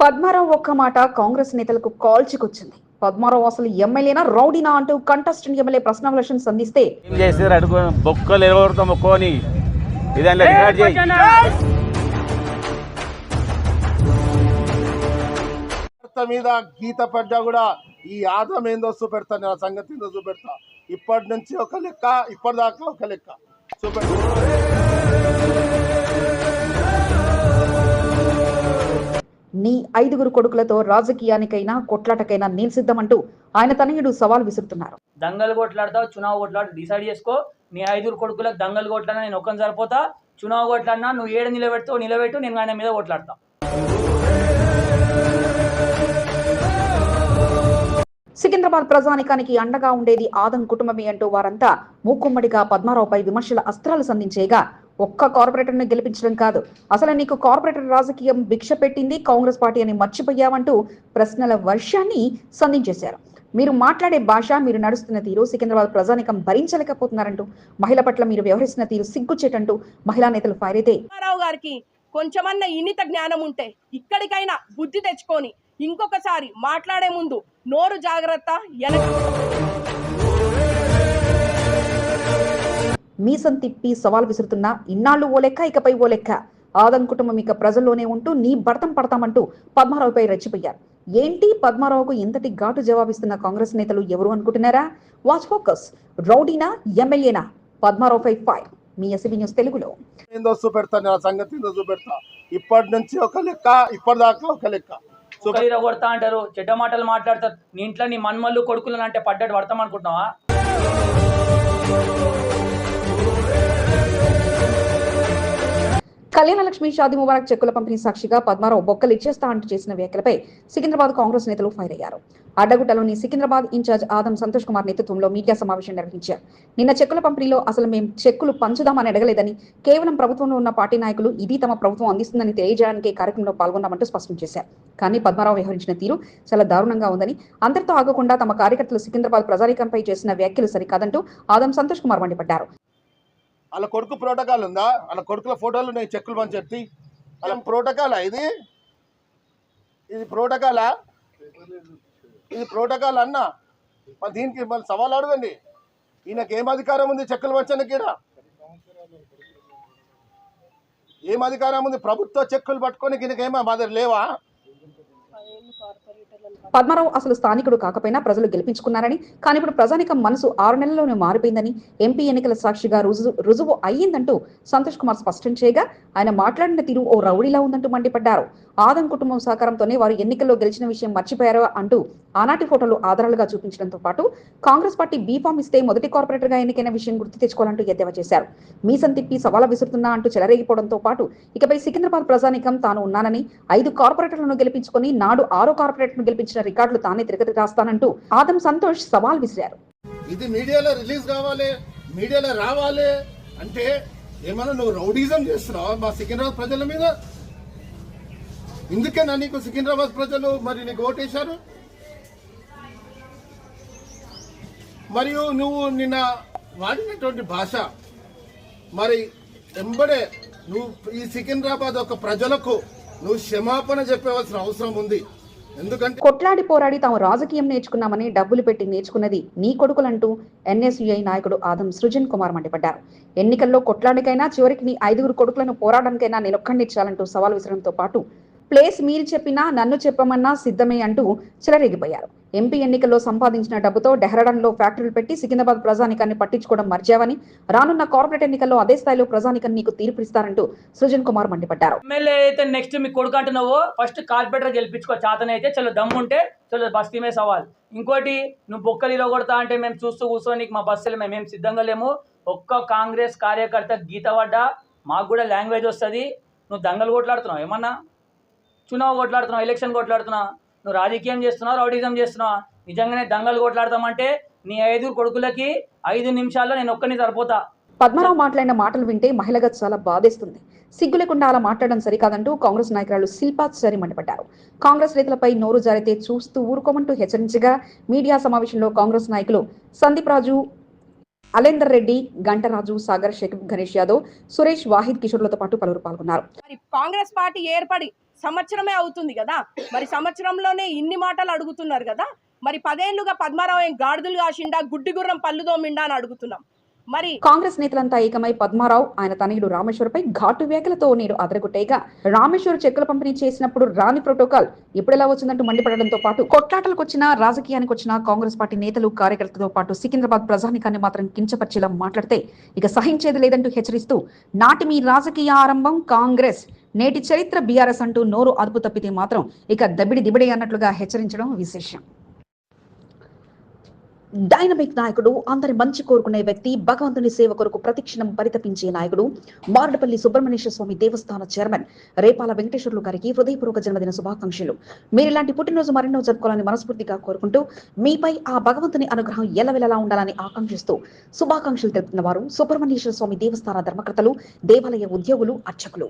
పద్మారావు ఒక్క మాట కాంగ్రెస్ నేతలకు కాల్చికొచ్చింది పద్మారావు అసలు ఎమ్మెల్యేనా రౌడీనా అంటూ కంటెస్టెంట్ ఎమ్మెల్యే సంధిస్తే రికార్డ్ చేయి. భర్త మీద గీత పడ్డా కూడా ఈ ఆదం ఏందో చూపెడతా నా సంగతి ఏందో చూపెడతా. ఇప్పటి నుంచి ఒక లెక్క ఇప్పటిదాకా ఒక లెక్క. చూపెడతా. నీ ఐదుగురు కొడుకులతో రాజకీయానికైనా కొట్లాటకైనా నేను సిద్ధమంటూ ఆయన తనయుడు సవాల్ విసురుతున్నారు. దంగలు కొట్లాడతావు చునావు కొట్లాడు డిసైడ్ చేసుకో. నీ ఐదుగురు కొడుకులకు దంగలు కొట్లాడినా నేను ఒక్కని సరిపోతా. చునావు కొట్లాడినా నువ్వు ఏడు నిలబెడతావు నిలబెట్టు నేను ఆయన మీద కొట్లాడతా. సికింద్రాబాద్ ప్రజానికానికి అండగా ఉండేది ఆదం కుటుంబమే అంటూ వారంతా మూకుమ్మడిగా పద్మారావుపై విమర్శల అస్త్రాలు సంధించేగా ఒక్క కార్పొరేటర్ను గెలిపించడం కాదు. అసలు నీకు కార్పొరేటర్ రాజకీయం భిక్ష పెట్టింది కాంగ్రెస్ పార్టీ అని మర్చిపోయావంటూ ప్రశ్నల వర్షాన్ని సంధించేశారు. మీరు మాట్లాడే భాష మీరు నడుస్తున్న తీరు సికింద్రాబాద్ ప్రజానికం భరించలేకపోతున్నారంటూ మహిళ పట్ల మీరు వ్యవహరిస్తున్న తీరు సిగ్గుచేటంటూ మహిళా నేతలు ఫైర్ అయితే రావు గారికి కొంచెమన్నా ఇనిత జ్ఞానం ఉంటే ఇక్కడికైనా బుద్ధి తెచ్చుకొని ఇంకొకసారి మాట్లాడే ముందు నోరు జాగ్రత్త వెనక మీసం తిప్పి సవాల్ విసురుతున్నా ఇన్నాళ్ళు ఓ లెక్క ఇకపై ఓ లెక్క. ఆదం కుటుంబం ఇక ప్రజల్లోనే ఉంటూ నీ భర్తం పడతామంటూ పద్మారావుపై రెచ్చిపోయారు. ఏంటి పద్మారావుకు ఇంతటి ఘాటు జవాబిస్తున్న కాంగ్రెస్ నేతలు ఎవరు అనుకుంటున్నారా? వాచ్ ఫోకస్ రౌడీనా ఎమ్మెల్యేనా? పద్మారావుపై ఫైర్ మీ ఎస్బీ న్యూస్ తెలుగులో. ఏందో చూపెడతా నా సంగతి ఏందో చూపెడతా. ఇప్పటి నుంచి ఒక లెక్క ఇప్పటిదాకా ఒక లెక్క. చూపెడతా కొడతా అంటారు చెడ్డ మాటలు మాట్లాడతారు. నీ ఇంట్లో నీ మన్మల్లు కొడుకులను అంటే పడ్డట్టు పడతాం అనుకుంటున్నావా కళ్యాణ లక్ష్మి షాది ముబారక్ చెక్కుల పంపిణీ సాక్షిగా పద్మారావు బొక్కలు ఇచ్చేస్తా అంటూ చేసిన వ్యాఖ్యలపై సికింద్రాబాద్ కాంగ్రెస్ నేతలు ఫైర్ అయ్యారు. అడ్డగుట్టలోని సికింద్రాబాద్ ఇన్ఛార్జ్ ఆదం సంతోష్ కుమార్ నేతృత్వంలో మీడియా సమావేశం నిర్వహించారు. నిన్న చెక్కుల పంపిణీలో అసలు మేము చెక్కులు పంచుదామని అడగలేదని కేవలం ప్రభుత్వంలో ఉన్న పార్టీ నాయకులు ఇది తమ ప్రభుత్వం అందిస్తుందని తెలియజేయడానికి కార్యక్రమంలో పాల్గొన్నామంటూ స్పష్టం చేశారు. కానీ పద్మారావు వ్యవహరించిన తీరు చాలా దారుణంగా ఉందని అందరితో ఆగకుండా తమ కార్యకర్తలు సికింద్రాబాద్ ప్రజారీకంపై చేసిన వ్యాఖ్యలు సరికాదంటూ ఆదం సంతోష్ కుమార్ మండిపడ్డారు. వాళ్ళ కొడుకు ప్రోటోకాల్ ఉందా? వాళ్ళ కొడుకుల ఫోటోలు నేను చెక్కులు పంచెత్తి వాళ్ళ ప్రోటోకాలా ఇది? ఇది ప్రోటోకాలా? ఇది ప్రోటోకాల్ అన్న? మరి దీనికి మరి సవాల్ అడగండి. ఈయనకి ఏం అధికారం ఉంది చెక్కులు పంచడానికి ఈడ? ఏం అధికారం ఉంది? ప్రభుత్వ చెక్కులు పట్టుకొని ఈయనకి ఏమో మా దగ్గర లేవా? పద్మారావు అసలు స్థానికుడు కాకపోయినా ప్రజలు గెలిపించుకున్నారని కానీ ఇప్పుడు ప్రజానికం మనసు ఆరు నెలల్లోనే మారిపోయిందని ఎంపీ ఎన్నికల సాక్షిగా రుజువు రుజువు అయ్యిందంటూ సంతోష్ కుమార్ స్పష్టం చేయగా ఆయన మాట్లాడిన తీరు ఓ రౌడీలా ఉందంటూ మండిపడ్డారు. ఆదం కుటుంబం సహకారంతోనే వారు ఎన్నికల్లో గెలిచిన విషయం మర్చిపోయారు అంటూ ఆనాటి ఫోటోలు ఆధారాలుగా చూపించడంతో పాటు కాంగ్రెస్ పార్టీ బీఫామ్ ఇస్తే మొదటి కార్పొరేటర్గా ఎన్నికైన విషయం గుర్తు తెచ్చుకోవాలంటూ ఎద్దేవా చేశారు. మీసం తిప్పి సవాల విసురుతున్నా అంటూ చెలరేగిపోవడంతో పాటు ఇకపై సికింద్రాబాద్ ప్రజానికం తాను ఉన్నానని ఐదు కార్పొరేటర్లను గెలిపించుకొని నాడు ఆరో కార్పొరేటర్ను గెలిపించిన రికార్డులు తానే తిరగతి రాస్తానంటూ ఆదం సంతోష్ సవాల్ విసిరారు. ఇది మీడియాలో రిలీజ్ కావాలి మీడియాలో రావాలి అంటే ఏమన్నా నువ్వు రౌడీజం చేస్తున్నావు మా సికింద్రాబాద్ ప్రజల మీద? ఇందుకేనా నీకు సికింద్రాబాద్ ప్రజలు మరి నీకు ఓటేశారు? మరియు నువ్వు నిన్న వాడినటువంటి భాష మరి ఎంబడే నువ్వు ఈ సికింద్రాబాద్ ఒక ప్రజలకు నువ్వు క్షమాపణ చెప్పవలసిన అవసరం ఉంది. ఎందుకంటే కొట్లాడి పోరాడి తాము రాజకీయం నేర్చుకున్నామని డబ్బులు పెట్టి నేర్చుకున్నది నీ కొడుకులంటూ ఎన్ఎస్యుఐ నాయకుడు ఆదం సృజన్ కుమార్ మండిపడ్డారు. ఎన్నికల్లో కొట్లాడికైనా చివరికి నీ ఐదుగురు కొడుకులను పోరాడానికైనా నేను సవాల్ విసరంతో పాటు ప్లేస్ మీరు చెప్పినా నన్ను చెప్పమన్నా సిద్ధమే అంటూ చెలరేగిపోయారు. ఎంపీ ఎన్నికల్లో సంపాదించిన డబ్బుతో డెహ్రాడన్లో ఫ్యాక్టరీలు పెట్టి సికింద్రాబాద్ ప్రజానికాన్ని పట్టించుకోవడం మర్చావని రానున్న కార్పొరేట్ ఎన్నికల్లో అదే స్థాయిలో ప్రజానికం నీకు తీర్పిస్తారంటూ సృజన్ కుమార్ మండిపడ్డారు. ఎమ్మెల్యే అయితే నెక్స్ట్ మీ కొడుకు అంటున్నావో ఫస్ట్ కార్పొరేటర్ గెలిపించుకో చాతనైతే చలో దమ్ము ఉంటే చలో బస్తీ మీద సవాల్. ఇంకోటి నువ్వు బొక్కలు కొడతా అంటే మేము చూస్తూ కూర్చొని నీకు మా బస్సులు మేము ఏం సిద్ధంగా లేము. ఒక్క కాంగ్రెస్ కార్యకర్త గీత పడ్డా మాకు కూడా లాంగ్వేజ్ వస్తుంది. నువ్వు దంగలు కొట్లాడుతున్నావు ఏమన్నా? చునావు కొట్లాడుతున్నావు ఎలక్షన్ కొట్లాడుతున్నావు నువ్వు రాజకీయం చేస్తున్నావు రౌడీజం చేస్తున్నావు? నిజంగానే దంగలు కొట్లాడతామంటే నీ ఐదుగురు కొడుకులకి ఐదు నిమిషాల్లో నేను ఒక్కని సరిపోతా. పద్మారావు మాట్లాడిన మాటలు వింటే మహిళగా చాలా బాధేస్తుంది. సిగ్గు లేకుండా అలా మాట్లాడడం సరికాదంటూ కాంగ్రెస్ నాయకురాలు శిల్పా సరి మండిపడ్డారు. కాంగ్రెస్ నేతలపై నోరు జారితే చూస్తూ ఊరుకోమంటూ హెచ్చరించగా మీడియా సమావేశంలో కాంగ్రెస్ నాయకులు సందీప్ రాజు అలేందర్ రెడ్డి గంటరాజు సాగర్ షేక్ గణేష్ యాదవ్ సురేష్ వాహిద్ కిషోర్లతో పాటు పలువురు పాల్గొన్నారు. మరి కాంగ్రెస్ పార్టీ ఏర్పడి సంవత్సరమే అవుతుంది కదా? మరి సంవత్సరంలోనే ఇన్ని మాటలు అడుగుతున్నారు కదా? మరి పదేళ్ళుగా పద్మారావు ఏం గాడిదలు కాసిండా గుడ్డి గుర్రం పళ్ళు దోమిండా అని అడుగుతున్నాం. మరి కాంగ్రెస్ నేతలంతా ఏకమై పద్మారావు ఆయన తనయుడు రామేశ్వరపై ఘాటు వ్యాఖ్యలతో నేడు అదరగొట్టేగా రామేశ్వర్ చెక్కుల పంపిణీ చేసినప్పుడు రాని ప్రోటోకాల్ ఇప్పుడెలా వచ్చిందంటూ మండిపడడంతో పాటు కొట్లాటలకు వచ్చిన రాజకీయానికి వచ్చిన కాంగ్రెస్ పార్టీ నేతలు కార్యకర్తలతో పాటు సికింద్రాబాద్ ప్రజానికాన్ని మాత్రం కించపరిచేలా మాట్లాడితే ఇక సహించేది లేదంటూ హెచ్చరిస్తూ నాటి మీ రాజకీయ ఆరంభం కాంగ్రెస్. నేటి చరిత్ర బీఆర్ఎస్ అంటూ నోరు అదుపు తప్పితే మాత్రం ఇక దబిడి దిబిడి అన్నట్లుగా హెచ్చరించడం విశేషం. డైనమిక్ నాయకుడు అందరి మంచి కోరుకునే వ్యక్తి భగవంతుని సేవ కొరకు ప్రతిక్షణం పరితపించే నాయకుడు మారడపల్లి సుబ్రహ్మణ్యేశ్వర స్వామి దేవస్థాన చైర్మన్ రేపాల వెంకటేశ్వర్లు గారికి హృదయపూర్వక జన్మదిన శుభాకాంక్షలు. మీరు ఇలాంటి పుట్టినరోజు మరెన్నో జరుపుకోవాలని మనస్ఫూర్తిగా కోరుకుంటూ మీపై ఆ భగవంతుని అనుగ్రహం ఎల్లవెల్లలా ఉండాలని ఆకాంక్షిస్తూ శుభాకాంక్షలు తెలుపుతున్న వారు సుబ్రహ్మణ్యేశ్వర స్వామి దేవస్థాన ధర్మకర్తలు దేవాలయ ఉద్యోగులు అర్చకులు.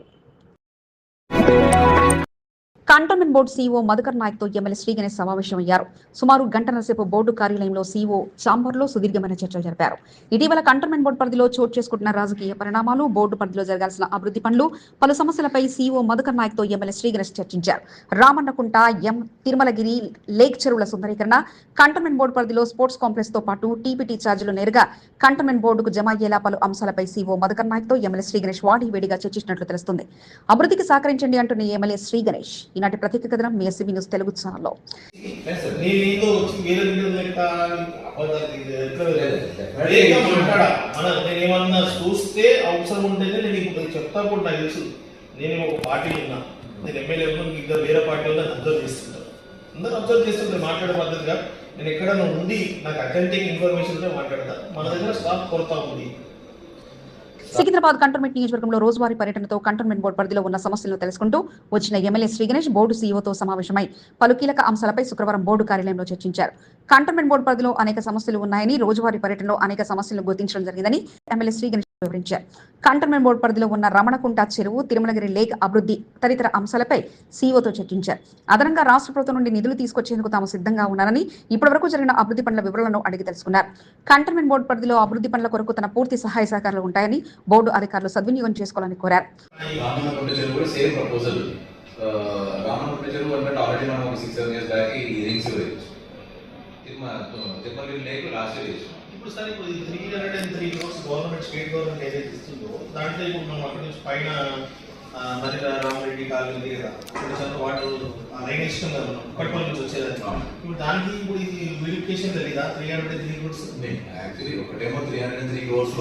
కంటోన్మెంట్ బోర్డు సీఓ మధుకర్ నాయక్తో ఎమ్మెల్యే శ్రీ గణేష్ సమావేశమయ్యారు. సుమారు గంటల సేపు బోర్డు కార్యాలయంలో సీఈఓ చాంబర్లో సుదీర్ఘమైన చర్చలు జరిపారు. ఇటీవల కంటోన్మెంట్ బోర్డు పరిధిలో చోటు చేసుకుంటున్న రాజకీయ పరిణామాలు బోర్డు పరిధిలో జరగాల్సిన అభివృద్ధి పనులు పలు సమస్యలపై సీఓ మధుకర్ నాయక్తో ఎమ్మెల్యే శ్రీ గణేష్ చర్చించారు. రామన్నకుంట ఎం తిరుమలగిరి లేక్ చెరువుల సుందరీకరణ కంటోన్మెంట్ బోర్డు పరిధిలో స్పోర్ట్స్ కాంప్లెక్స్తో పాటు టీపీటీ ఛార్జీలు నేరుగా కంటోన్మెంట్ బోర్డుకు జమ అయ్యేలా పలు అంశాలపై సీఓ మధుకర్ నాయక్తో ఎమ్మెల్యే శ్రీ గణేష్ వాడి వేడిగా చర్చించినట్లు తెలుస్తుంది. అభివృద్ధికి సహకరించండి అంటున్న ఎమ్మెల్యే శ్రీ గణేష్ ఈనాటి ప్రత్యేక కథనం మీ ఎస్సీబీ న్యూస్ తెలుగు ఛానల్లో. చూస్తే అవసరం ఉంటేనే నేను ఇప్పుడు చెప్తా కూడా నాకు తెలుసు. నేను ఒక పార్టీలో ఉన్నా నేను ఎమ్మెల్యే ఉన్నా ఇద్దరు వేరే పార్టీ ఉన్నా అబ్జర్వ్ చేస్తుంటారు అందరూ అబ్జర్వ్ చేస్తుంటారు మాట్లాడే పద్ధతిగా. నేను ఎక్కడైనా ఉండి నాకు అథెంటిక్ ఇన్ఫర్మేషన్ మాట్లాడతా. మన దగ్గర స్టాక్ కొరత ఉంది. సికింద్రాబాద్ కంటోన్మెంట్ నియోజకవర్గంలో రోజువారీ పర్యటనతో కంటోన్మెంట్ బోర్డు పరిధిలో ఉన్న సమస్యలను తెలుసుకుంటూ వచ్చిన ఎమ్మెల్యే శ్రీ గణేష్ బోర్డు సీఈఓతో సమావేశమై పలు కీలక అంశాలపై శుక్రవారం బోర్డు కార్యాలయంలో చర్చించారు. కంటోన్మెంట్ బోర్డు పరిధిలో అనేక సమస్యలు ఉన్నాయని రోజువారీ పర్యటనలో అనేక సమస్యలను గుర్తించడం జరిగిందని ఎమ్మెల్యే శ్రీ గణేష్ వివరించారు. కంటోన్మెంట్ బోర్డు పరిధిలో ఉన్న రమణకుంట చెరువు తిరుమలగిరి లేక్ అభివృద్ధి తదితర అంశాలపై సీఓతో చర్చించారు. అదనంగా రాష్ట్ర ప్రభుత్వం నుండి నిధులు తీసుకొచ్చేందుకు తాము సిద్ధంగా ఉన్నారని ఇప్పటివరకు జరిగిన అభివృద్ధి పనుల వివరాలను అడిగి తెలుసుకున్నారు. కంటోన్మెంట్ బోర్డు పరిధిలో అభివృద్ధి పనుల కొరకు తన పూర్తి సహాయ సహకారాలు ఉంటాయని బోర్డు అధికారులు సద్వినియోగం చేసుకోవాలని కోరారు. రామన్నకుంట చెరువు కూడా సేమ్ ప్రపోజల్ రామన్నకుంట చెరువు అంటే ఆల్రెడీ మనం ఒక సిక్స్ సెవెన్ ఇయర్స్ బ్యాక్ ఈ రింగ్స్ వేయచ్చు. తిరుమల లేక్ లాస్ట్ ఇయర్ వేసాం. ఇప్పుడు సార్ ఇప్పుడు three hundred and three crores government state government ఏదైతే ఇస్తుందో దాంట్లో ఇప్పుడు మనం అక్కడి నుంచి పైన ఆ, మరి రామరెడ్డి కాలు ఉంది కదా ఇప్పుడు సార్ వాటర్ లైన్ ఇష్టం కదా మనం కట్టుకోవాలి నుంచి వచ్చేదాన్ని ఇప్పుడు దానికి ఇప్పుడు ఇది బ్యూటిఫికేషన్ తెలీదా three hundred and three crores actually ఒకటేమో three hundred and three crores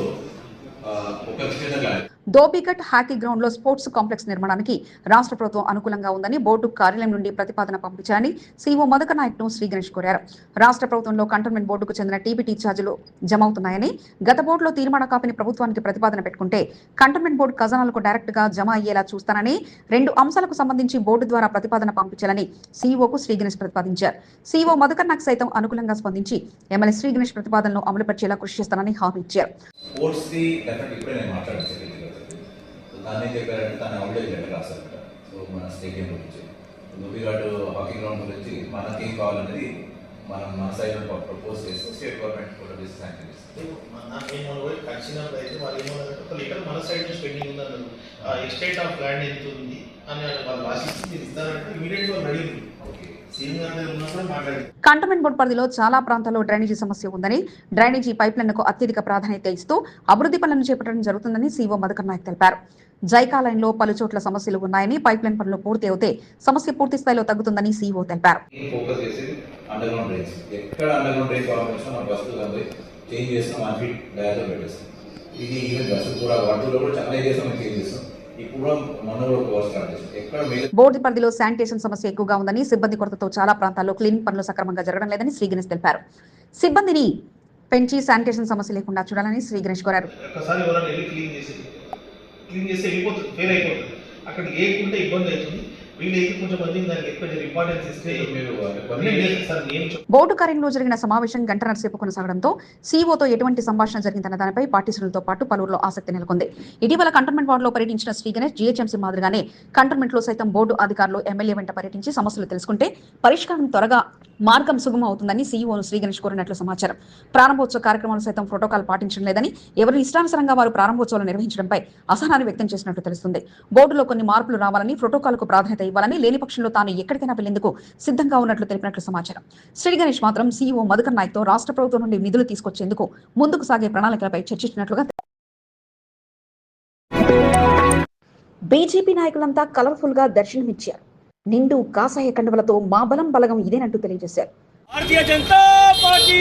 Dhobighat hockey గ్రౌండ్లో స్పోర్ట్స్ కాంప్లెక్స్ నిర్మాణానికి రాష్ట్ర ప్రభుత్వం అనుకూలంగా ఉందని బోర్డు కార్యాలయం నుండి ప్రతిపాదన పంపించాలని సీఓ మదక నాయక్ను శ్రీ గణేష్ కోరారు. రాష్ట్ర ప్రభుత్వంలో కంటోన్మెంట్ బోర్డుకు చెందిన టీబీటీ ఛార్జీలు జమ అవుతున్నాయని గత బోర్డులో తీర్మాన కాపీని ప్రభుత్వానికి ప్రతిపాదన పెట్టుకుంటే కంటోన్మెంట్ బోర్డు ఖజానాలకు డైరెక్ట్గా జమ అయ్యేలా చూస్తానని రెండు అంశాలకు సంబంధించి బోర్డు ద్వారా ప్రతిపాదన పంపించాలని సీఈఓకు శ్రీ గణేష్ ప్రతిపాదించారు. సీఈఓ మధుకర్ నాయక్ సైతం అనుకూలంగా స్పందించి ఎమ్మెల్యే శ్రీ గణేష్ ప్రతిపాదనను అమలుపరిచేలా కృషి చేస్తానని హామీ ఇచ్చారు. స్పోర్ట్స్ ది డెఫినెట్ ఇప్పుడే నేను మాట్లాడాను సో దాన్ని చెప్పారంటే తను ఆల్రెడీ లెటర్ రాశారట సో మన స్టేడియం గురించి. దుబ్బిఘాటు హాకీ గ్రౌండ్ గురించి మనకేం కావాలనేది మనం మన సైడ్ ప్రపోజ్ చేస్తే స్టేట్ గవర్నమెంట్ కూడా డిస్ శాంక్షన్ చేస్తుంది. మన సైడ్ స్పెండింగ్ పెండింగ్ ఉందన్నారు. ఎస్టేట్ ఆఫ్ ల్యాండ్ ఎంత ఉంది అని వాళ్ళు ఆశిస్తుంది మీరు ఇస్తారంటే ఇమీడియట్ వాళ్ళు రెడీ ఉంది కంటోన్మెంట్ బోర్డు పరిధిలో చాలా ప్రాంతాల్లో డ్రైనేజీ సమస్య ఉందని డ్రైనేజీ పైప్లైన్లకు అత్యధిక ప్రాధాన్యత ఇస్తూ అభివృద్ధి పనులను చేపట్టడం జరుగుతుందని సీఓ మధుకర్ నాయక్ తెలిపారు. జైకా లైన్లో పలు చోట్ల సమస్యలు ఉన్నాయని పైప్లైన్ పనులు పూర్తి అవుతే సమస్య పూర్తి స్థాయిలో తగ్గుతుందని సీఓ తెలిపారు. ఇది ఈవెన్ బస్సు కూడా వాటిలో కూడా చాలా ఏరియాస్ మనం చేంజ్ చేస్తాం. బోర్డు పరిధిలో శానిటేషన్ సమస్య ఎక్కువగా ఉందని సిబ్బంది కొరతతో చాలా ప్రాంతాల్లో క్లీనింగ్ పనులు సక్రమంగా జరగడం లేదని శ్రీ గణేష్ తెలిపారు. సిబ్బందిని పెంచి శానిటేషన్ సమస్య లేకుండా చూడాలని శ్రీ గణేష్ కోరారు. అక్కడ ఇబ్బంది అవుతుంది. బోర్డు కార్యంలో జరిగిన సమావేశం గంటన్నర సేపు కొనసాగడంతో సీఓతో ఎటువంటి సంభాషణ జరిగిందన్న దానిపై పార్టీ శ్రేణులతో పాటు పలువురులో ఆసక్తి నెలకొంది. ఇటీవల కంటోన్మెంట్ వార్డులో పర్యటించిన శ్రీ గణేష్ జీహెచ్ఎంసీ మాదిరిగానే కంటోన్మెంట్లో సైతం బోర్డు అధికారులు ఎమ్మెల్యే వెంట పర్యటించి సమస్యలు తెలుసుకుంటే పరిష్కారం త్వరగా మార్గం సుగమం అవుతుందని సీఈఓ శ్రీ గణేష్ కోరినట్లు సమాచారం. ప్రారంభోత్సవ కార్యక్రమాలు సైతం ప్రోటోకాల్ పాటించడం లేదని ఎవరి ఇష్టానుసారంగా వారు ప్రారంభోత్సవాలు నిర్వహించడంపై అసహనాన్ని వ్యక్తం చేసినట్లు తెలుస్తుంది. బోర్డులో కొన్ని మార్పులు రావాలని ప్రోటోకాల్కు ప్రాధాన్యత ఇవ్వాలని లేని పక్షంలో తాను ఎక్కడికైనా వెళ్ళేందుకు సిద్ధంగా ఉన్నట్లు తెలిపినట్లు సమాచారం. శ్రీ గణేష్ మాత్రం సీఈఓ మధుకర్ నాయక్తో రాష్ట్ర ప్రభుత్వం నుండి నిధులు తీసుకొచ్చేందుకు ముందుకు సాగే ప్రణాళికలపై చర్చించినట్లుగా బీజేపీ నాయకులంతా కలర్ఫుల్గా దర్శనమిచ్చారు. నిండు కాసాయ కండువలతో మా బలం బలగం ఇదేనంటూ తెలియజేశారు. భారతీయ జనతా పార్టీ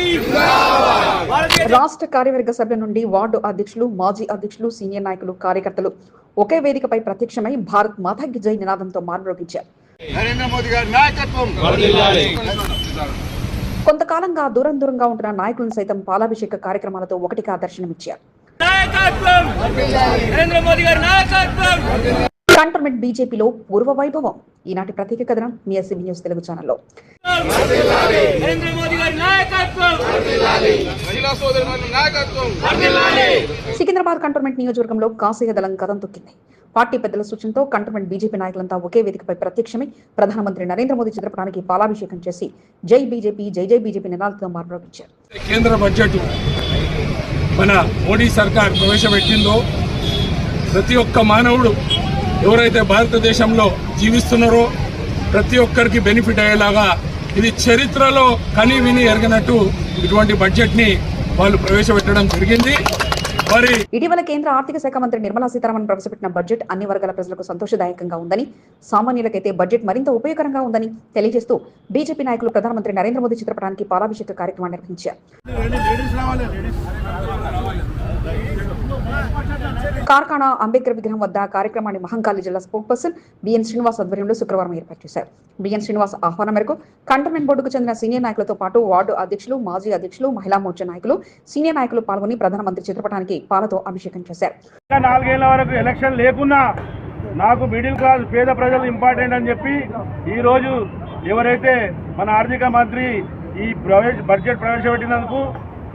భారతీయ రాష్ట్ర కార్యవర్గ సభ్యుల నుండి వార్డు అధ్యక్షులు మాజీ అధ్యక్షులు సీనియర్ నాయకులు కార్యకర్తలు ఒకే వేదికపై ప్రత్యక్షమై భారత్ మాతాకి జై నినాదంతో మార్మోగించారు నరేంద్ర మోదీ గారి నాయకత్వం! కొంతకాలంగా దూరం దూరంగా ఉంటున్న నాయకులను సైతం పాలాభిషేక కార్యక్రమాలతో ఒకటిగా దర్శనమిచ్చారు. కంటోన్మెంట్ బీజేపీలో పూర్వ వైభవం. ఈనాటి ప్రత్యేక కథనం మీ ఎస్సీబీ న్యూస్ తెలుగు ఛానల్లో. సికింద్రాబాద్ కంటోన్మెంట్ నియోజకవర్గంలో కాసయ్య దళం కథం తొక్కింది. పార్టీ పెద్దల సూచనతో కంటోన్మెంట్ బీజేపీ నాయకులంతా ఒకే వేదికపై ప్రత్యక్షమై ప్రధానమంత్రి నరేంద్ర మోదీ చిత్రపటానికి పాలాభిషేకం చేసి జై బీజేపీ జై జై బీజేపీ నినాదాలతో మార్మోగించారు. కేంద్ర బడ్జెట్ మన మోడీ సర్కార్ ప్రవేశపెట్టిందో ప్రతి ఒక్క మానవుడు ఎవరైతే భారతదేశంలో జీవిస్తున్నారో ప్రతి ఒక్కరికి బెనిఫిట్ అయ్యేలాగా ఇది చరిత్రలో కని విని ఎరగనట్టు ఇటువంటి బడ్జెట్ని వాళ్ళు ప్రవేశపెట్టడం జరిగింది. మరి ఇటీవల కేంద్ర ఆర్థిక శాఖ మంత్రి నిర్మలా సీతారామన్ ప్రవేశపెట్టిన బడ్జెట్ అన్ని వర్గాల ప్రజలకు సంతోషదాయకంగా ఉందని సామాన్యులకైతే బడ్జెట్ మరింత ఉపయోగకరంగా ఉందని తెలియజేస్తూ బీజేపీ నాయకులు ప్రధానమంత్రి నరేంద్ర మోదీ చిత్రపటానికి పాలాభిషేక కార్యక్రమాన్ని నిర్వహించారు. కార్ఖానా అంబేద్కర్ విగ్రహం వద్ద కార్యక్రమాన్ని మహంకాళి జిల్లా స్పోక్ పర్సన్ బిఎన్ శ్రీనివాస్ ఆధ్వర్యంలో శుక్రవారం ఏర్పాటు చేశారు. బిఎన్ శ్రీనివాస్ ఆహ్వానం మేరకు కంటోన్మెంట్ బోర్డుకు చెందిన సీనియర్ నాయకులతో పాటు వార్డు అధ్యక్షులు మాజీ అధ్యక్షులు మహిళా మోర్చా నాయకులు సీనియర్ నాయకులు పాల్గొని ప్రధానమంత్రి చిత్రపటానికి పాలతో అభిషేకం చేశారు. నాలుగేళ్ళ వరకు ఎలక్షన్ లేకున్నా నాకు మిడిల్ క్లాస్ పేద ప్రజలు ఇంపార్టెంట్ అని చెప్పి ఈరోజు ఎవరైతే మన ఆర్థిక మంత్రి ఈ ప్రవేశ బడ్జెట్ ప్రవేశపెట్టినందుకు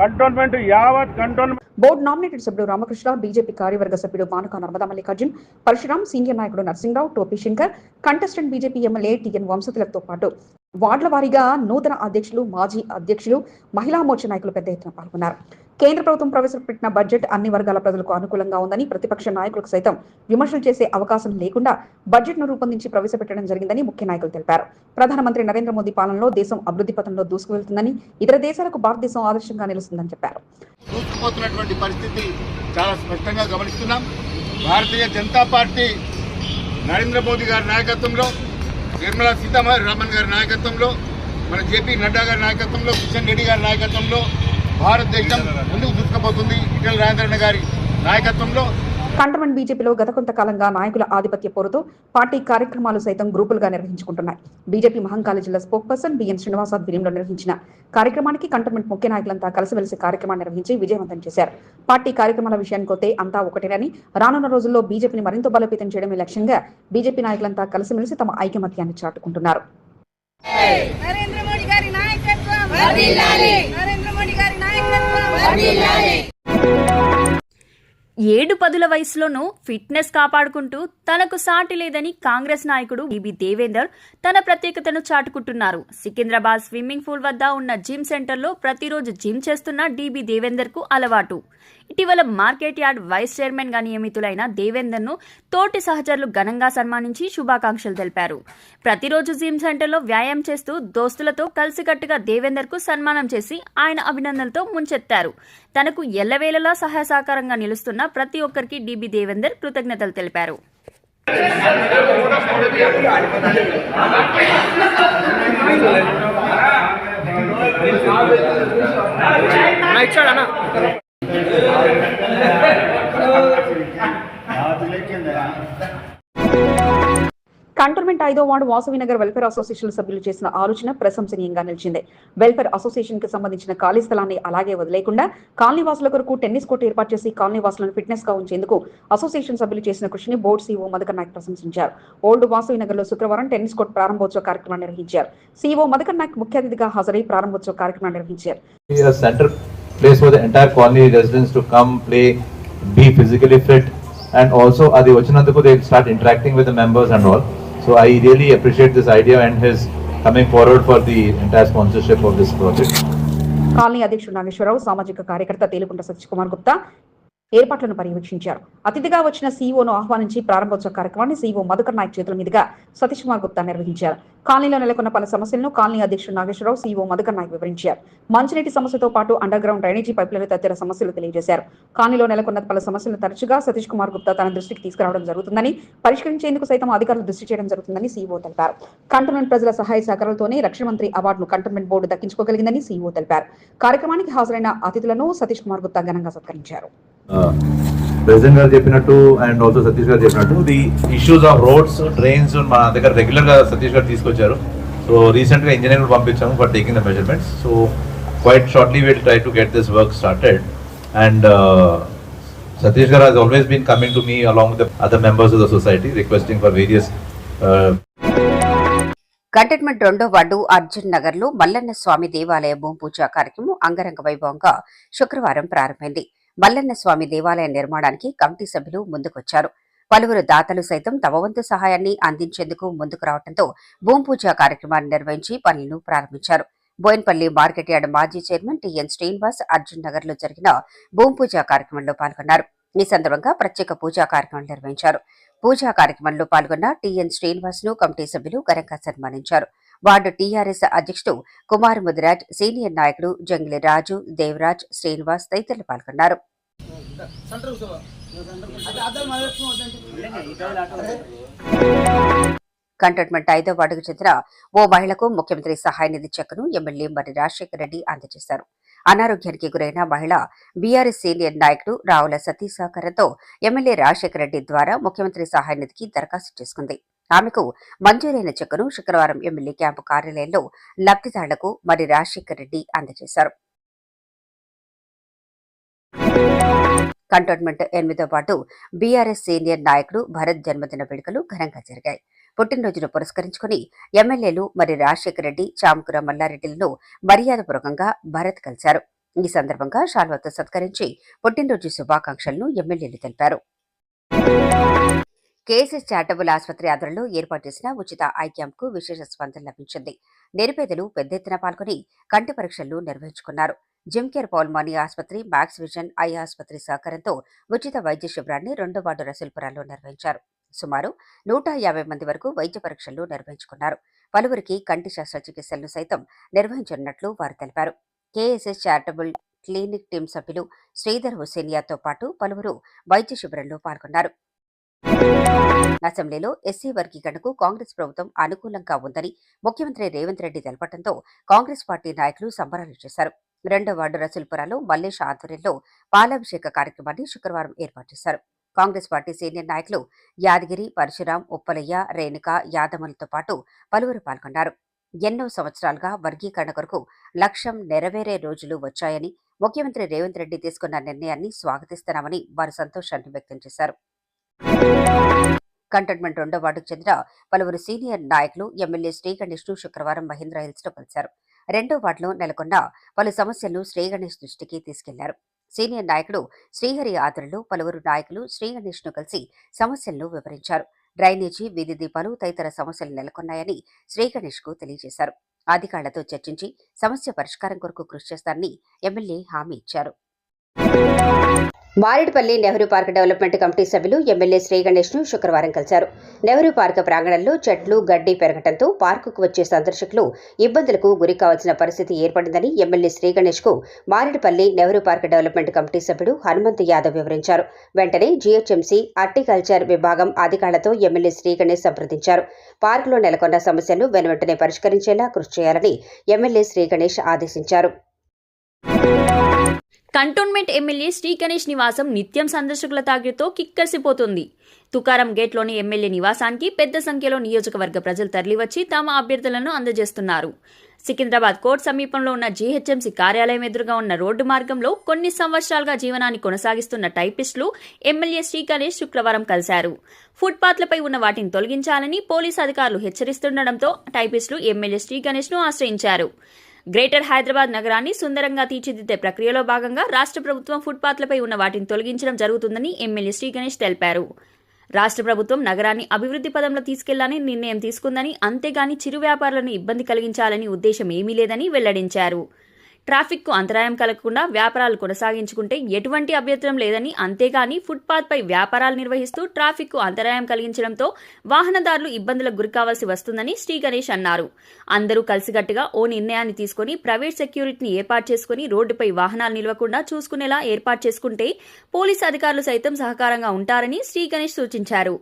కంటోన్మెంట్ యావత్ కంటోన్మెంట్. బోర్డు నామినేటెడ్ సభ్యుడు రామకృష్ణ బీజేపీ కార్యవర్గ సభ్యుడు మానక నర్మదా మల్లికార్జున్ పరశురాం సీనియర్ నాయకుడు Narasimharao Topi Shankar contestant BJP MLA TN వంశతులతో పాటు వార్డుల వారీగా నూతన అధ్యక్షులు మాజీ అధ్యక్షులు మహిళా మోర్చా నాయకులు పెద్ద ఎత్తున పాల్గొన్నారు. కేంద్ర ప్రభుత్వం ప్రవేశపెట్టిన బడ్జెట్ అన్ని వర్గాల ప్రజలకు అనుకూలంగా ఉందని ప్రతిపక్ష నాయకులకు సైతం విమర్శలు చేసే అవకాశం లేకుండా బడ్జెట్ను రూపొందించి ప్రవేశపెట్టడం జరిగిందని ముఖ్య నాయకులు తెలిపారు. ప్రధానమంత్రి నరేంద్ర మోదీ పాలనలో దేశం అభివృద్ధి పథంలో దూసుకువెళ్తుందని ఇతర దేశాలకు భారతదేశం ఆదర్శంగా నిలుస్తుందని చెప్పారు. దూసుకుపోతున్నటువంటి పరిస్థితి చాలా స్పష్టంగా గమనిస్తున్నాం. భారతీయ జనతా పార్టీ నరేంద్ర మోదీ గారి నాయకత్వంలో నిర్మలా సీతారామన్ గారి నాయకత్వంలో మన జేపీ నడ్డా గారి నాయకత్వంలో కిషన్ రెడ్డి గారి నాయకత్వంలో భారతదేశం ముందుకు దూసుకుపోతుంది. ఇటల రాజేంద్రన్న గారి నాయకత్వంలో కంటోన్మెంట్ బీజేపీలో గత కొంతకాలంగా నాయకుల ఆధిపత్య పోరుతో పార్టీ కార్యక్రమాలు సైతం గ్రూపులుగా నిర్వహించుకుంటున్నాయి. బీజేపీ మహంకాళి జిల్లా స్పోక్ పర్సన్ బిఎన్ శ్రీనివాస్ ఆధ్వర్యంలో నిర్వహించిన కార్యక్రమానికి కంటోన్మెంట్ ముఖ్య నాయకులంతా కలిసిమెలిసి కార్యక్రమాన్ని నిర్వహించి విజయవంతం చేశారు. పార్టీ కార్యక్రమాల విషయానికొతే అంతా ఒకటేనని రానున్న రోజుల్లో బీజేపీని మరింత బలోపేతం చేయడమే లక్ష్యంగా బీజేపీ నాయకులంతా కలిసిమెలిసి తమ ఐకమత్యాన్ని చాటుకుంటున్నారు. నరేంద్ర మోడీ గారి నాయకత్వం. ఏడు పదుల వయసులోనూ ఫిట్నెస్ కాపాడుకుంటూ తనకు సాటి లేదని కాంగ్రెస్ నాయకుడు బీబీ దేవేందర్ తన ప్రత్యేకతను చాటుకుంటున్నారు. సికింద్రాబాద్ స్విమ్మింగ్ పూల్ వద్ద ఉన్న జిమ్ సెంటర్లో ప్రతిరోజు జిమ్ చేస్తున్న డీబీ దేవేందర్కు అలవాటు. ఇటీవల మార్కెట్ యార్డ్ వైస్ చైర్మన్గా నియమితులైన దేవేందర్ను తోటి సహచరులు ఘనంగా సన్మానించి శుభాకాంక్షలు తెలిపారు. ప్రతిరోజు జిమ్ సెంటర్లో వ్యాయామం చేస్తూ దోస్తులతో కలిసికట్టుగా దేవేందర్కు సన్మానం చేసి ఆయన అభినందనలతో ముంచెత్తారు. తనకు ఎల్లవేళలా సహాయ సహకారంగా నిలుస్తున్న ప్రతి ఒక్కరికి డిబి దేవేందర్ కృతజ్ఞతలు తెలిపారు. நாளைக்கு இந்த కంటోన్మెంట్ ఐదో ward Vasavi Nagar welfare association సభ్యులు చేసిన ఆలోచన ప్రశంసనీయంగా నిలిచింది. వెల్ఫేర్ అసోసియేషన్కి సంబంధించిన ఖాళీ స్థలాన్ని అలాగే వదిలేకుండా కాలనీ వాసుల కొరకు టెన్నిస్ కోర్టు ఏర్పాటు చేసి కాలనీ వాసులను ఫిట్నెస్గా ఉంచేందుకు అసోసియేషన్ సభ్యులు చేసిన కృషిని బోర్డు సీఓ మధుకర్ నాయక్ ప్రశంసించారు. ఓల్డ్ వాసవి నగర్లో శుక్రవారం టెన్నిస్ కోర్టు ప్రారంభోత్సవ కార్యక్రమాన్ని నిర్వహించారు. సీఓ మధుకర్ నాయక్ ముఖ్య అతిథిగా హాజరై ప్రారంభోత్సవ కార్యక్రమాన్ని నిర్వహించారు. A center place for and also అది వచ్చినందుకు they start interacting with the members and all. So I really appreciate this idea and his coming forward for the entire sponsorship of this project. Colony అధ్యక్షుడు నాగేశ్వరరావు సామాజిక కార్యకర్త తేలుకుంట సతీష్ కుమార్ గుప్తా ఏర్పాట్లను పర్యవేక్షించారు. అతిథిగా వచ్చిన సీఈఓను ఆహ్వానించి ప్రారంభోత్సవ కార్యక్రమాన్ని సీఈఓ మధుకర్ నాయక్ చేతుల మీదుగా సతీష్ కుమార్ గుప్తా నిర్వహించారు. కాలనీలో నెలకొన్న పలు సమస్యలను కాలనీ అధ్యక్షుడు నాగేశ్వరరావు సీఈఓ మధుకర్ నాయక్ వివరించారు. మంచినీటి సమస్యతో పాటు అండర్ గ్రౌండ్ డ్రైనేజీ పైపులను తదితర సమస్యలు తెలియజేశారు. కాలనీలో నెలకొన్న పలు సమస్యలను తరచుగా సతీష్ కుమార్ గుప్తా తన దృష్టికి తీసుకురావడం జరుగుతుందని పరిష్కరించేందుకు సైతం అధికారులు దృష్టి చేయడం జరుగుతుందని సీఈఓ తెలిపారు. కంటోన్మెంట్ ప్రజల సహాయ సహకారాలతోనే రక్షణ మంత్రి అవార్డును కంటోన్మెంట్ బోర్డు దక్కించుకోగలిగిందని సీఈఓ తెలిపారు. కార్యక్రమానికి హాజరైన అతిథులను సతీష్ కుమార్ గుప్తా ఘనంగా సత్కరించారు. ప్రెసిడెంట్ గారు చెప్పినట్టు అండ్ ఆల్సో సతీష్ గారు చెప్పినట్టు the issues of roads drains మన దగ్గర రెగ్యులర్గా సతీష్ గారు తీసుకొచ్చారు. సో రీసెంట్గా engineer పంపించాము for taking the measurements so quite shortly will try to get this work started and Satish garu has always been coming to me along with other members of the society requesting for various cantonment రెండో ward Arjun నగర్లో మల్లన్న స్వామి దేవాలయ భూమి పూజ కార్యక్రమం అంగరంగ వైభవంగా శుక్రవారం ప్రారంభమైంది. మల్లన్న స్వామి దేవాలయ నిర్మాణానికి కమిటీ సభ్యులు ముందుకొచ్చారు. పలువురు దాతలు సైతం తమ వంతు సహాయాన్ని అందించేందుకు ముందుకు రావడంతో భూమిపూజ కార్యక్రమాన్ని నిర్వహించి పనులను ప్రారంభించారు. బోయిన్పల్లి మార్కెట్ యార్డ్ మాజీ chairman T N Srinivas Arjun నగర్లో జరిగిన భూమిపూజ కార్యక్రమంలో పాల్గొన్నారు. ఈ సందర్భంగా ప్రత్యేక పూజా కార్యక్రమం నిర్వహించారు. పూజా కార్యక్రమంలో పాల్గొన్న టిఎన్ శ్రీనివాస్ను కమిటీ సభ్యులు ఘనంగా సన్మానించారు. వార్డు టీఆర్ఎస్ అధ్యక్షుడు కుమార్ ముదిరాజ్ సీనియర్ నాయకుడు జంగిలి రాజు దేవరాజ్ శ్రీనివాస్ తదితరులు పాల్గొన్నారు. కంటోన్మెంట్ ఐదో వార్డుకు చెందిన ఓ మహిళకు ముఖ్యమంత్రి సహాయ నిధి చెక్కును ఎమ్మెల్యే మరి రాజశేఖర రెడ్డి అందజేశారు. అనారోగ్యానికి గురైన మహిళ బీఆర్ఎస్ సీనియర్ నాయకుడు రావుల సతీ సహకారంతో ఎమ్మెల్యే రాజశేఖర రెడ్డి ద్వారా ముఖ్యమంత్రి సహాయ నిధికి దరఖాస్తు చేసుకుంది. ఆమెకు మంజూరైన చెక్కును శుక్రవారం ఎమ్మెల్యే క్యాంపు కార్యాలయంలో లబ్ధిదారులకు మరి రాజశేఖర్ రెడ్డి అందజేశారు. కంటోన్మెంట్ ఎనిమిదితో పాటు బీఆర్ఎస్ సీనియర్ నాయకుడు భరత్ జన్మదిన వేడుకలు ఘనంగా జరిగాయి. పుట్టినరోజును పురస్కరించుకుని ఎమ్మెల్యేలు మరి రాజశేఖర రెడ్డి చామకుర మల్లారెడ్డిలను మర్యాదపూర్వకంగా భరత్ కలిశారు. ఈ సందర్భంగా షాల్వాతో సత్కరించి పుట్టినరోజు శుభాకాంక్షలను ఎమ్మెల్యేలు తెలిపారు. కేసీఎస్ చారిటబుల్ ఆసుపత్రి ఆధ్వర్యంలో ఏర్పాటు చేసిన ఉచిత ఐ క్యాంప్కు విశేష స్పందన లభించింది. నిరుపేదలు పెద్ద ఎత్తున పాల్గొని కంటి పరీక్షలు నిర్వహించుకున్నారు. జిమ్ కేర్ పౌల్మాని ఆసుపత్రి మ్యాక్స్ విజన్ ఐ ఆసుపత్రి సహకారంతో ఉచిత వైద్య శిబిరాన్ని రెండో వార్డు రసూల్పురాలో నిర్వహించారు. సుమారు నూట యాభై మంది వరకు వైద్య పరీక్షలు నిర్వహించుకున్నారు. పలువురికి కంటి శస్త్రచికిత్సలను సైతం నిర్వహించనున్నట్లు వారు తెలిపారు. కేఎస్ఎస్ చారిటబుల్ క్లినిక్ టీం సభ్యులు శ్రీధర్ హుసేనియాతో పాటు పలువురు వైద్య శిబిరంలో పాల్గొన్నారు. అసెంబ్లీలో ఎస్సీ వర్గీకరణకు కాంగ్రెస్ ప్రభుత్వం అనుకూలంగా ఉందని ముఖ్యమంత్రి రేవంత్ రెడ్డి తెలపడంతో కాంగ్రెస్ పార్టీ నాయకులు సంబరాలు చేశారు. రెండో వార్డు రసూల్పురాలో మల్లేష్ ఆధ్వర్యంలో పాలాభిషేక కార్యక్రమాన్ని శుక్రవారం ఏర్పాటు చేశారు. కాంగ్రెస్ పార్టీ సీనియర్ నాయకులు యాదగిరి పరశురాం ఉప్పలయ్య రేణుక యాదములతో పాటు పలువురు పాల్గొన్నారు. ఎన్నో సంవత్సరాలుగా వర్గీకరణ కొరకు లక్ష్యం నెరవేరే రోజులు వచ్చాయని ముఖ్యమంత్రి రేవంత్ రెడ్డి తీసుకున్న నిర్ణయాన్ని స్వాగతిస్తున్నామని వారు సంతోషాన్ని వ్యక్తం చేశారు. కంటోన్మెంట్ రెండో వార్డుకు చెందిన పలువురు సీనియర్ నాయకులు ఎమ్మెల్యే శ్రీగణేష్ను శుక్రవారం మహేంద్ర హిల్స్లో కలిశారు రెండో వార్డులో నెలకొన్న పలు సమస్యలను శ్రీగణేష్ దృష్టికి తీసుకెళ్ళారు. సీనియర్ నాయకుడు శ్రీహరి ఆదరణలో పలువురు నాయకులు శ్రీగణేష్ను ను కలిసి సమస్యలను వివరించారు. డ్రైనేజీ వీధి దీపాలు తదితర సమస్యలు నెలకొన్నాయని శ్రీగణేష్కు కు తెలియజేశారు. అధికారులతో చర్చించి సమస్య పరిష్కారం కొరకు కృషి చేస్తారని ఎమ్మెల్యే హామీ ఇచ్చారు. Marredpally Nehru park development committee సభ్యులు ఎమ్మెల్యే శ్రీ గణేష్ను శుక్రవారం కలిశారు. నెహ్రూ పార్క్ ప్రాంగణంలో చెట్లు గడ్డి పెరగటంతో పార్కుకు వచ్చే సందర్శకులు ఇబ్బందులకు గురి కావాల్సిన పరిస్థితి ఏర్పడిందని MLA Shri గణేష్కు Marredpally Nehru park development committee సభ్యుడు హనుమంత్ యాదవ్ వివరించారు. వెంటనే జీహెచ్ఎంసీ హార్టికల్చర్ విభాగం అధికారులతో ఎమ్మెల్యే శ్రీ గణేష్ సంప్రదించారు. పార్కులో నెలకొన్న సమస్యలు వెనువెంటనే పరిష్కరించేలా కృషి చేయాలని ఎమ్మెల్యే శ్రీ గణేష్ ఆదేశించారు. కంటోన్మెంట్ ఎమ్మెల్యే శ్రీ గణేష్ నివాసం నిత్యం సందర్శకుల తాకిడితో కిక్కరిసిపోతుంది. తుకారం గేట్లోని ఎమ్మెల్యే నివాసానికి పెద్ద సంఖ్యలో నియోజకవర్గ ప్రజలు తరలివచ్చి తమ అభ్యర్థులను అందజేస్తున్నారు. సికింద్రాబాద్ కోర్టు సమీపంలో ఉన్న జీహెచ్ఎంసీ కార్యాలయం ఎదురుగా ఉన్న రోడ్డు మార్గంలో కొన్ని సంవత్సరాలుగా జీవనాన్ని కొనసాగిస్తున్న టైపిస్టులు ఎమ్మెల్యే శ్రీ గణేష్ శుక్రవారం కలిశారు. ఫుట్పాత్లపై ఉన్న వాటిని తొలగించాలని పోలీసు అధికారులు హెచ్చరిస్తుండటంతో టైపిస్టులు ఎమ్మెల్యే శ్రీ గణేష్ను ఆశ్రయించారు. గ్రేటర్ హైదరాబాద్ నగరాన్ని సుందరంగా తీర్చిదిద్దే ప్రక్రియలో భాగంగా రాష్ట్ర ప్రభుత్వం ఫుట్పాత్లపై ఉన్న వాటిని తొలగించడం జరుగుతుందని ఎమ్మెల్యే శ్రీ గణేష్ తెలిపారు. రాష్ట్ర ప్రభుత్వం నగరాన్ని అభివృద్ధి పదంలో తీసుకెళ్ళాలని నిర్ణయం తీసుకుందని అంతేగాని చిరు వ్యాపారులను ఇబ్బంది కలిగించాలని ఉద్దేశం ఏమీ లేదని వెల్లడించారు. ట్రాఫిక్కు అంతరాయం కలగకుండా వ్యాపారాలు కొనసాగించుకుంటే ఎటువంటి అభ్యంతరం లేదని అంతేగాని ఫుట్పాత్పై వ్యాపారాలు నిర్వహిస్తూ ట్రాఫిక్కు అంతరాయం కలిగించడంతో వాహనదారులు ఇబ్బందులకు గురికావాల్సి వస్తుందని శ్రీ గణేష్ అన్నారు. అందరూ కలిసికట్టుగా ఓ నిర్ణయాన్ని తీసుకుని ప్రైవేట్ సెక్యూరిటీని ఏర్పాటు చేసుకుని రోడ్డుపై వాహనాలు నిలవకుండా చూసుకునేలా ఏర్పాటు చేసుకుంటే పోలీసు అధికారులు సైతం సహకారంగా ఉంటారని శ్రీ గణేష్ సూచించారు.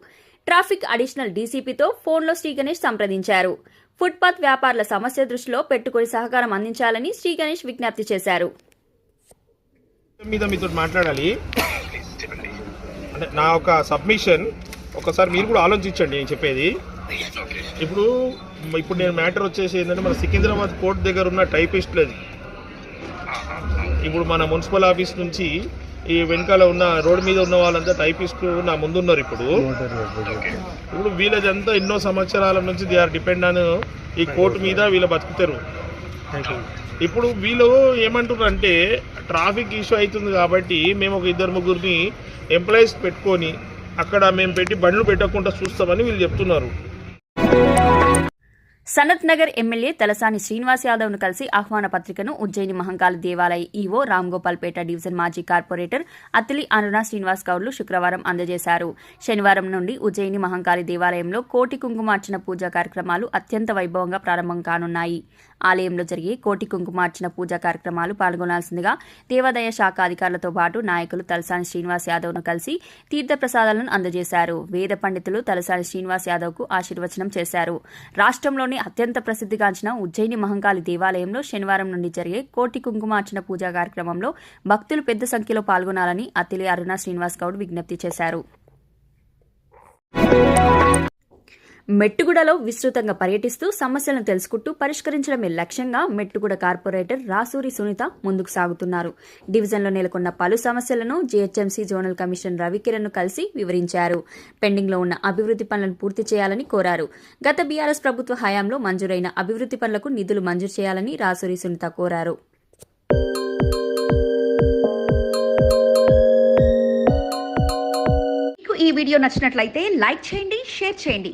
ట్రాఫిక్ అడిషనల్ డీసీపీతో ఫోన్లో శ్రీ గణేష్ సంప్రదించారు. ఫుట్పాత్ వ్యాపారుల సమస్య దృష్టిలో పెట్టుకుని సహకారం అందించాలని శ్రీ గణేష్ విజ్ఞప్తి చేశారు. మీద మీతో మాట్లాడాలి. అంటే నా ఒక సబ్మిషన్ ఒకసారి మీరు కూడా ఆలోచించండి నేను చెప్పేది. ఇప్పుడు ఇప్పుడు నేను మ్యాటర్ వచ్చేసి ఏంటంటే మన సికింద్రాబాద్ కోర్ట్ దగ్గర ఉన్న టైపిస్టులు అది ఇప్పుడు మన మున్సిపల్ ఆఫీస్ నుంచి ఈ వెనకాల ఉన్న రోడ్ మీద ఉన్న వాళ్ళంతా టైపిస్టులు నా ముందు ఉన్నారు ఇప్పుడు ఇప్పుడు వీళ్ళదంతా ఎన్నో సంవత్సరాల నుంచి దే ఆర్ డిపెండ్ ఆన్ ఈ కోర్టు మీద వీళ్ళు బతుకుతారు. ఇప్పుడు వీళ్ళు ఏమంటున్నారు అంటే ట్రాఫిక్ ఇష్యూ అవుతుంది కాబట్టి మేము ఒక ఇద్దరు ముగ్గురిని ఎంప్లాయీస్ పెట్టుకొని అక్కడ మేము పెట్టి బండ్లు పెట్టకుండా చూస్తామని వీళ్ళు చెప్తున్నారు. సనత్ నగర్ ఎమ్మెల్యే తలసాని శ్రీనివాస్ యాదవ్ను కలిసి ఆహ్వాన పత్రికను ఉజ్జయిని మహంకాళ దేవాలయ ఈవో రామ్ గోపాల్పేట డివిజన్ మాజీ కార్పొరేటర్ అత్తిలి అరుణ శ్రీనివాస్ గౌడ్లు శుక్రవారం అందజేశారు. శనివారం నుండి ఉజ్జయిని మహంకాళి దేవాలయంలో కోటి కుంకుమార్చన పూజా కార్యక్రమాలు అత్యంత వైభవంగా ప్రారంభం కానున్నాయి. ఆలయంలో జరిగే కోటి కుంకుమార్చన పూజా కార్యక్రమాలు పాల్గొనాల్సిందిగా దేవాదాయ శాఖ అధికారులతో పాటు నాయకులు తలసాని శ్రీనివాస్ యాదవ్ను కలిసి తీర్థప్రసాదాలను అందజేశారు. వేద పండితులు తలసాని శ్రీనివాస్ యాదవ్కు ఆశీర్వచనం చేశారు. రాష్ట్రంలోని అత్యంత ప్రసిద్ధిగాంచిన ఉజ్జయిని మహంకాళి దేవాలయంలో శనివారం నుండి జరిగే కోటి కుంకుమార్చన పూజా కార్యక్రమంలో భక్తులు పెద్ద సంఖ్యలో పాల్గొనాలని అతిలి అరుణ శ్రీనివాస్ గౌడ్ విజ్ఞప్తి చేశారు. మెట్టుగూడలో విస్తృతంగా పర్యటిస్తూ సమస్యలను తెలుసుకుంటూ పరిష్కరించడమే లక్ష్యంగా మెట్టుగూడ కార్పొరేటర్ రాసూరి సునీత ముందుకు సాగుతున్నారు. డివిజన్లో నెలకొన్న పలు సమస్యలను జీహెచ్ఎంసీ జోనల్ కమిషనర్ రవికిరణ్ కలిసి వివరించారు. పెండింగ్లో ఉన్న అభివృద్ధి పనులను పూర్తి చేయాలని కోరారు. గత బీఆర్ఎస్ ప్రభుత్వ హయాంలో మంజూరైన అభివృద్ధి పనులకు నిధులు మంజూరు చేయాలని రాసూరి సునీత కోరారు. మీకు ఈ వీడియో నచ్చినట్లయితే లైక్ చేయండి షేర్ చేయండి.